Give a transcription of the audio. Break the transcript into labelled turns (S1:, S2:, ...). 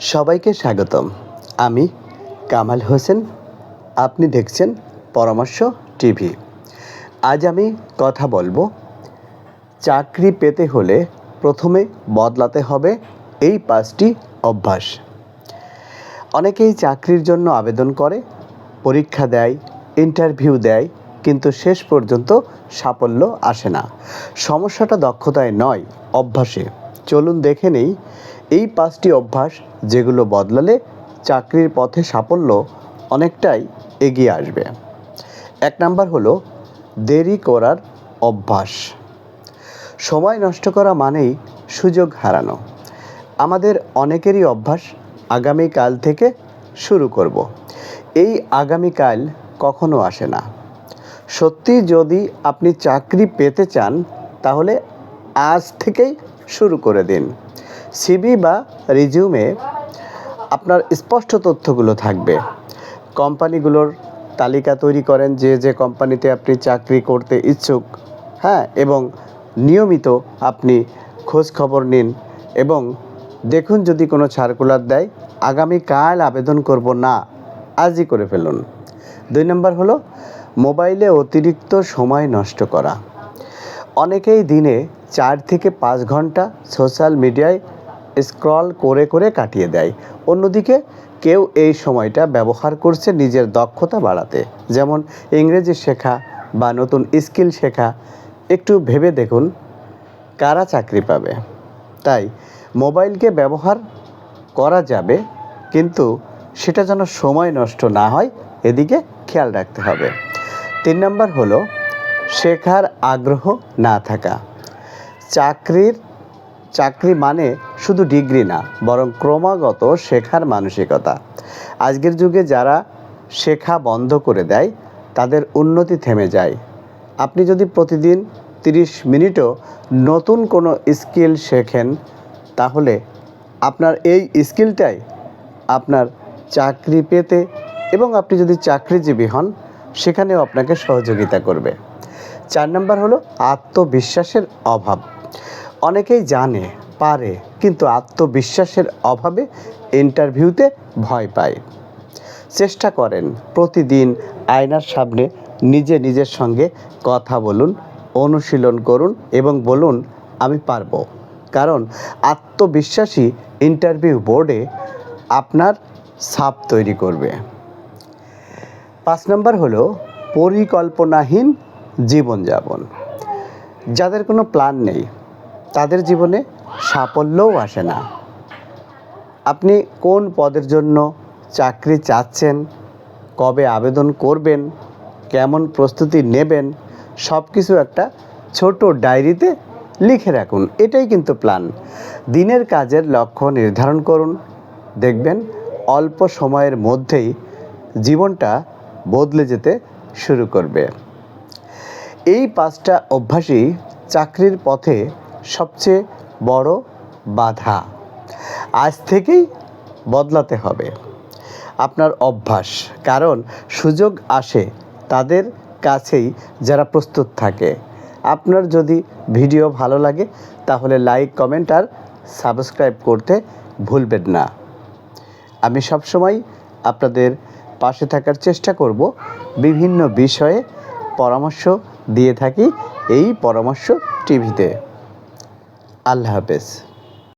S1: সবাইকে স্বাগতম। আমি কামাল হোসেন। আপনি দেখছেন পরামর্শ টিভি। আজ আমি কথা বলব, চাকরি পেতে হলে প্রথমে বদলাতে হবে এই পাঁচটি অভ্যাস। অনেকেই চাকরির জন্য আবেদন করে, পরীক্ষা দেয়, ইন্টারভিউ দেয়, কিন্তু শেষ পর্যন্ত সাফল্য আসে না। সমস্যাটা দক্ষতায় নয়, অভ্যাসে। চলুন দেখে নেই এই পাঁচটি অভ্যাস যেগুলো বদলালে চাকরির পথে সাফল্য অনেকটাই এগিয়ে আসবে। এক নাম্বার হলো দেরি করার অভ্যাস। সময় নষ্ট করা মানেই সুযোগ হারানো। আমাদের অনেকেরই অভ্যাস আগামীকাল থেকে শুরু করব। এই আগামীকাল কখনো আসে না। সত্যি যদি আপনি চাকরি পেতে চান, তাহলে আজ থেকেই শুরু করে দিন। সিবি বা রিজিউমে আপনার স্পষ্ট তথ্যগুলো থাকবে। কোম্পানিগুলোর তালিকা তৈরি করেন যে যে কোম্পানিতে আপনি চাকরি করতে ইচ্ছুক হ্যাঁ এবং নিয়মিত আপনি খোঁজ খবর নিন এবং দেখুন যদি কোনো সার্কুলার দেয়, আগামীকাল আবেদন করব না, আজই করে ফেলুন। দুই নম্বর হলো, মোবাইলে অতিরিক্ত সময় নষ্ট করা। অনেকেই দিনে চার থেকে পাঁচ ঘণ্টা সোশ্যাল মিডিয়ায় স্ক্রল করে করে কাটিয়ে দেয়। অন্যদিকে কেউ এই সময়টা ব্যবহার করছে নিজের দক্ষতা বাড়াতে। যেমন ইংরেজি শেখা বা নতুন স্কিল শেখা। একটু ভেবে দেখুন, কারা চাকরি পাবে? তাই মোবাইলকে ব্যবহার করা যাবে, কিন্তু সেটা যেন সময় নষ্ট না হয়, এদিকে খেয়াল রাখতে হবে। তিন নম্বর হলো, শেখার আগ্রহ না থাকা। চাকরির চাকরি মানে শুধু ডিগ্রি না, বরং ক্রমাগত শেখার মানসিকতা। আজকের যুগে যারা শেখা বন্ধ করে দেয়, তাদের উন্নতি থেমে যায়। আপনি যদি প্রতিদিন তিরিশ মিনিটও নতুন কোনো স্কিল শেখেন, তাহলে আপনার এই স্কিলটাই আপনার চাকরি পেতে এবং আপনি যদি চাকরিজীবী হন, সেখানেও আপনাকে সহযোগিতা করবে। চার নম্বর হলো আত্মবিশ্বাসের অভাব। অনেকেই জানে, পারে, কিন্তু আত্মবিশ্বাসের অভাবে ইন্টারভিউতে ভয় পায়। চেষ্টা করেন প্রতিদিন আয়নার সামনে নিজে নিজের সঙ্গে কথা বলুন, অনুশীলন করুন এবং বলুন, আমি পারব। কারণ আত্মবিশ্বাসী ইন্টারভিউ বোর্ডে আপনার ছাপ তৈরি করবে। পাঁচ নম্বর হলো পরিকল্পনাহীন জীবনযাপন। যাদের কোনো প্ল্যান নেই তাদের জীবনে সাফল্যও আসে না। আপনি কোন পদের জন্য চাকরি চাচ্ছেন, কবে আবেদন করবেন, কেমন প্রস্তুতি নেবেন সব কিছু একটা ছোট ডায়েরিতে লিখে রাখুন। এটাই কিন্তু প্ল্যান দিনের কাজের লক্ষ্য নির্ধারণ করুন। দেখবেন অল্প সময়ের মধ্যেই জীবনটা বদলে যেতে শুরু করবে। এই পাঁচটা অভ্যাসই চাকরির পথে সবচেয়ে বড় বাধা। আজ থেকেই বদলাতে হবে। আপনার অভ্যাস, কারণ সুযোগ আসে তাদের কাছেই যারা প্রস্তুত থাকে। আপনার যদি ভিডিও ভালো লাগে, তাহলে লাইক, কমেন্ট আর সাবস্ক্রাইব করতে ভুলবেন না। আমি সবসময় আপনাদের পাশে থাকার চেষ্টা করব। বিভিন্ন বিষয়ে পরামর্শ দিয়ে থাকি এই পরামর্শ টিভিতে। আল্লাহ হাফেজ।